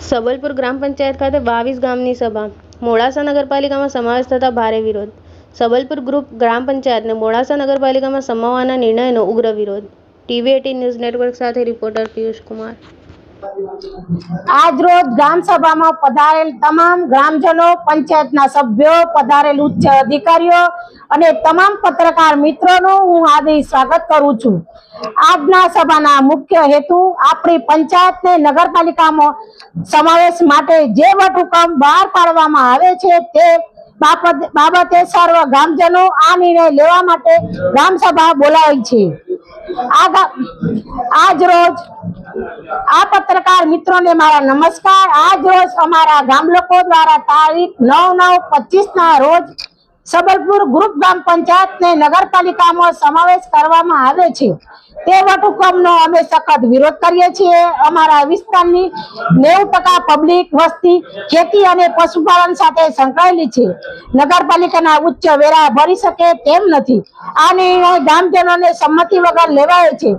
સબલપુર ગ્રામ પંચાયત ખાતે બાવીસ ગામની સભા. મોડાસા નગરપાલિકામાં સમાવેશ થતા ભારે વિરોધ. સબલપુર ગ્રુપ ગ્રામ પંચાયતને મોડાસા નગરપાલિકામાં સમાવવાના નિર્ણયનો ઉગ્ર વિરોધ. ટીવી એટી ન્યૂઝ નેટવર્ક સાથે રિપોર્ટર પિયુષ કુમાર. આજ રોજ ગ્રામ સભામાં પધારેલ તમામ ગ્રામજનો, પંચાયતના સભ્યો, પધારેલ ઉચ્ચ અધિકારીઓ અને તમામ પત્રકાર મિત્રોનું હું આદિ સ્વાગત કરું છું. આજના સભાના મુખ્ય હેતુ આપણી પંચાયતને નગરપાલિકામાં સમાવેશ માટે જે વટહુકમ બહાર પાડવામાં આવે છે તે બાબતે સર્વ ગ્રામજનો આ નિર્ણય લેવા માટે ગ્રામ સભા બોલાવી છે. આજ રોજ આ પત્રકાર મિત્રોને મારા નમસ્કાર. આજ રોજ અમારા ગામ લોકો દ્વારા તારીખ નવ નવ પચીસ ના રોજ સબલપુર ગ્રુપ ગ્રામ પંચાયતને નગરપાલિકામાં સમાવેશ કરવામાં આવે છે. તે વટહુકમનો અમે સખત વિરોધ કરીએ છીએ. અમારા વિસ્તારની નેવું ટકા પબ્લિક વસ્તી ખેતી અને પશુપાલન સાથે સંકળાયેલી છે. નગરપાલિકાના ઉચ્ચ વેરા ભરી શકે તેમ નથી. આ નિર્ણય ગ્રામજનોને સંમતિ વગર લેવાયો છે.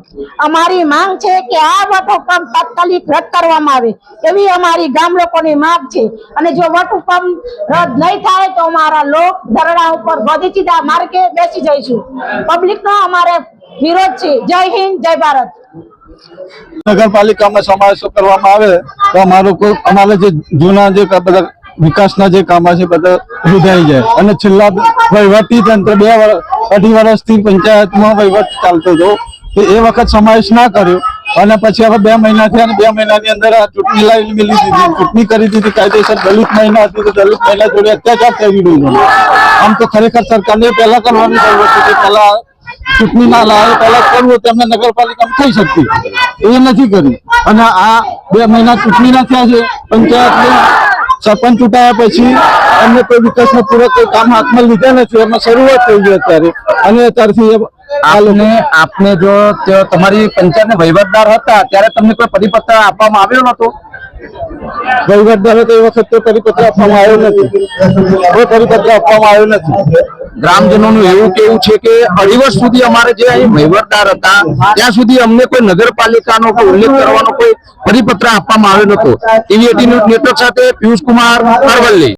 અમારી માંગ છે કે આ વટહુકમ તાત્કાલિક રદ કરવામાં આવે એવી અમારી ગામ લોકોની માંગ છે. અને જો વટહુકમ રદ નહીં થાય તો અમારા લોક ધરણા ઉપર ગોધીચીદા માર્ગે બેસી જઈશું. પબ્લિકનો અમારે વિરોધ છે. જય હિન્દ, જય ભારત. નગરપાલિકામાં સમાવેશ કરવામાં આવે તો અમારું કોઈ અમારે જે જૂના જે બધા વિકાસના જે કામો છે, બધા રૂધાઈ જાય. અને છેલ્લા વહીવટી તંત્ર બે વર્ષ અઢી વર્ષથી પંચાયતમાં વહીવટ ચાલતો હતો. એ વખત સમાવેશ ના કર્યો. અને પછી હવે બે મહિના થયા અને બે મહિનાની અંદર આ ચૂંટણી લાવી મિલી દીધી. ચૂંટણી કરી દીધી કાયદેસર દલિત મહિના હતી તો દલિત મહિલા જોડે અત્યાચાર થઈ રહ્યું છે. આમ તો ખરેખર સરકારને પહેલા કરવાની જરૂર હતી પહેલા ચૂંટણી ના લાવે પહેલા કરવું તો એમને નગરપાલિકામાં થઈ શકતી. એ નથી કરી. અને આ બે મહિના ચૂંટણી ના થયા છે, પંચાયતની સરપંચ ચૂંટાયા પછી એમને કોઈ વિકાસના પૂરક કોઈ કામ હાથમાં લીધા નથી. એમાં શરૂઆત થઈ ગઈ અત્યારે. અને અત્યારથી આપને આપને જો તમારી પંચાયતના વહીવટદાર હતા ત્યારે તમને કોઈ પરિપત્ર આપવામાં આવ્યો નતો વહીવટદાર હતો એ વખતે પરિપત્ર આપવામાં આવ્યો નથી. કોઈ પરિપત્ર આપવામાં આવ્યો નથી. ગ્રામજનોનું એવું કેવું છે કે અઢી વર્ષ સુધી અમારે જે અહીં વહીવટદાર હતા ત્યાં સુધી અમને કોઈ નગરપાલિકાનો કોઈ ઉલ્લેખ કરવાનો કોઈ પરિપત્ર આપવામાં આવ્યો નતો ટીવી નેટવર્ક સાથે પિયુષ કુમાર અરવલ્લી.